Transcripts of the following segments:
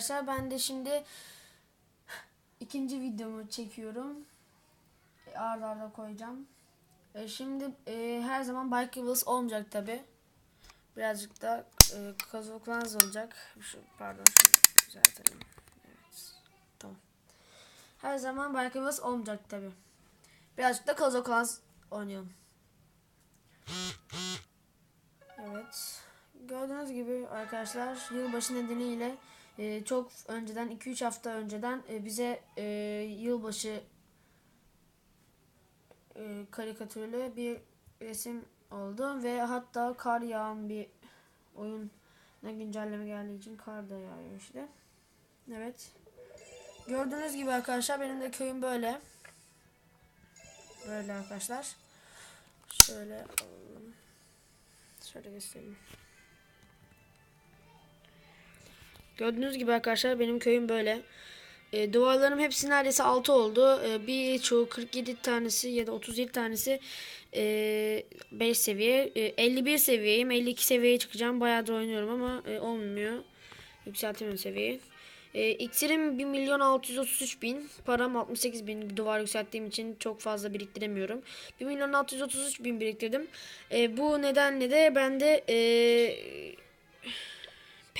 Arkadaşlar ben de şimdi ikinci videomu çekiyorum. E, Arda arda koyacağım. E, şimdi e, her zaman Bike Wheels olmayacak tabi. Birazcık da e, Kazoklanz olacak. Şu, pardon şunu düzeltelim. Evet. Tamam. Her zaman Bike Wheels olmayacak tabi. Birazcık da Kazoklanz oynayalım. Evet. Gördüğünüz gibi arkadaşlar yılbaşı nedeniyle e, çok önceden 2-3 hafta önceden e, bize e, yılbaşı e, karikatürlü bir resim oldu ve hatta kar yağan bir oyun ne güncelleme geldiği için kar da yağıyor işte. Evet. Gördüğünüz gibi arkadaşlar benim de köyüm böyle. Böyle arkadaşlar. Şöyle alalım. Şöyle göstereyim. Gördüğünüz gibi arkadaşlar benim köyüm böyle. E, duvarlarım hepsi neredeyse 6 oldu. E, birçoğu 47 tanesi ya da 37 tanesi e, 5 seviye. E, 51 seviyeyim. 52 seviyeye çıkacağım. Bayağıdır oynuyorum ama e, olmuyor. Yükseltemiyorum seviyeyi. E, iksirim 1 milyon 633 bin. Param 68 bin. Duvar yükselttiğim için çok fazla biriktiremiyorum. 1 milyon 633 bin biriktirdim. E, bu nedenle de ben de e,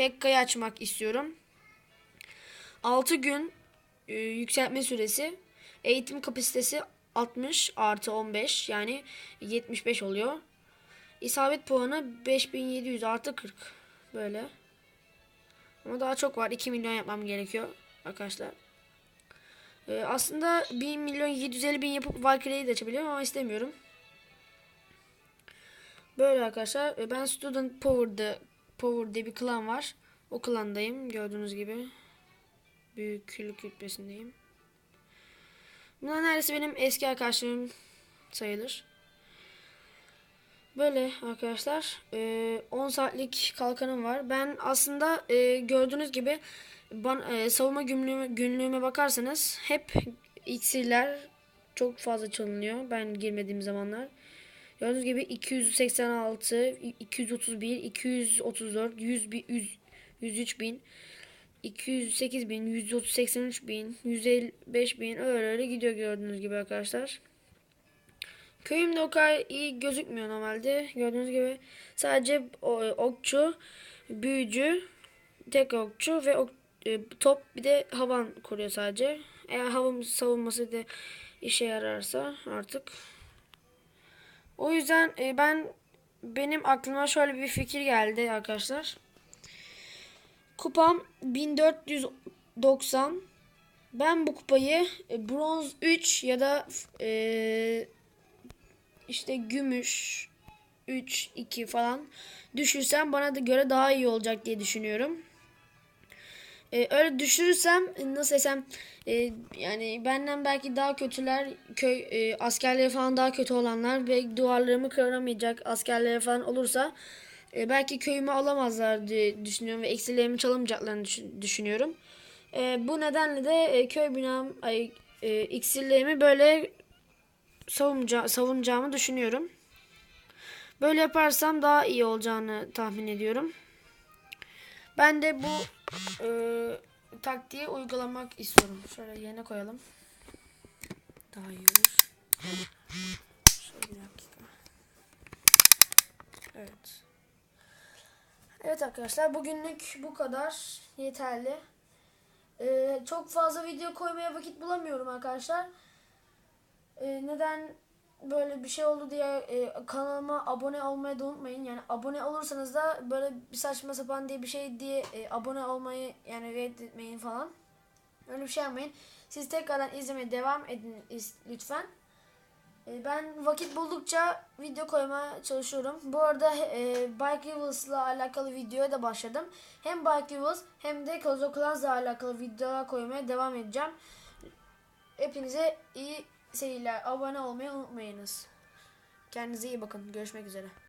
Pekka'yı açmak istiyorum. 6 gün e, yükseltme süresi. Eğitim kapasitesi 60 artı 15 yani 75 oluyor. İsabet puanı 5700 artı 40. Böyle. Ama daha çok var. 2 milyon yapmam gerekiyor arkadaşlar. Ee, aslında 1 milyon 750 bin yapıp Valkyrie'yi de açabiliyorum ama istemiyorum. Böyle arkadaşlar. Ee, Ben Student Power'da Power diye bir klan var. O klandayım. Gördüğünüz gibi. Büyüklük rütbesindeyim. Bunlar neredeyse benim eski arkadaşlarım sayılır. Böyle arkadaşlar. Ee, 10 saatlik kalkanım var. Ben aslında e, gördüğünüz gibi ban, e, savunma günlüğüme, günlüğüme bakarsanız hep iksirler çok fazla çalınıyor. Ben girmediğim zamanlar. Gördüğünüz gibi 286, 231, 234, 100, 100 103 bin, 208 bin, 183 bin, 155 bin öyle öyle gidiyor gördüğünüz gibi arkadaşlar. Köyümde o kadar iyi gözükmüyor normalde. Gördüğünüz gibi sadece okçu, büyücü, tek okçu ve ok, e, top bir de havan koruyor sadece. Eğer havam savunması da işe yararsa artık. O yüzden e, ben benim aklıma şöyle bir fikir geldi arkadaşlar. Kupam 1490. Ben bu kupayı e, bronz 3 ya da e, işte gümüş 3 2 falan düşürsem bana da göre daha iyi olacak diye düşünüyorum. Ee, öyle düşürürsem nasıl desem e, yani benden belki daha kötüler köy e, askerleri falan daha kötü olanlar ve duvarlarımı kıramayacak askerleri falan olursa e, belki köyümü alamazlar diye düşünüyorum ve eksilerimi çalamayacaklarını düşünüyorum. E, bu nedenle de e, köy binam ay, e, iksirlerimi böyle savunca, savunacağımı düşünüyorum. Böyle yaparsam daha iyi olacağını tahmin ediyorum. Ben de bu e, taktiği uygulamak istiyorum. Şöyle yerine koyalım. Daha iyi olur. Şöyle bir dakika. Evet. Evet arkadaşlar bugünlük bu kadar yeterli. Ee, çok fazla video koymaya vakit bulamıyorum arkadaşlar. Ee, neden böyle bir şey oldu diye e, kanalıma abone olmayı da unutmayın. Yani abone olursanız da böyle bir saçma sapan diye bir şey diye e, abone olmayı yani reddetmeyin falan. Öyle bir şey yapmayın. Siz tekrardan izlemeye devam edin lütfen. E, ben vakit buldukça video koymaya çalışıyorum. Bu arada e, Bike Rivals'la alakalı videoya da başladım. Hem Bike Rivals hem de Clans'la alakalı videolar koymaya devam edeceğim. Hepinize iyi seyirler. Abone olmayı unutmayınız. Kendinize iyi bakın. Görüşmek üzere.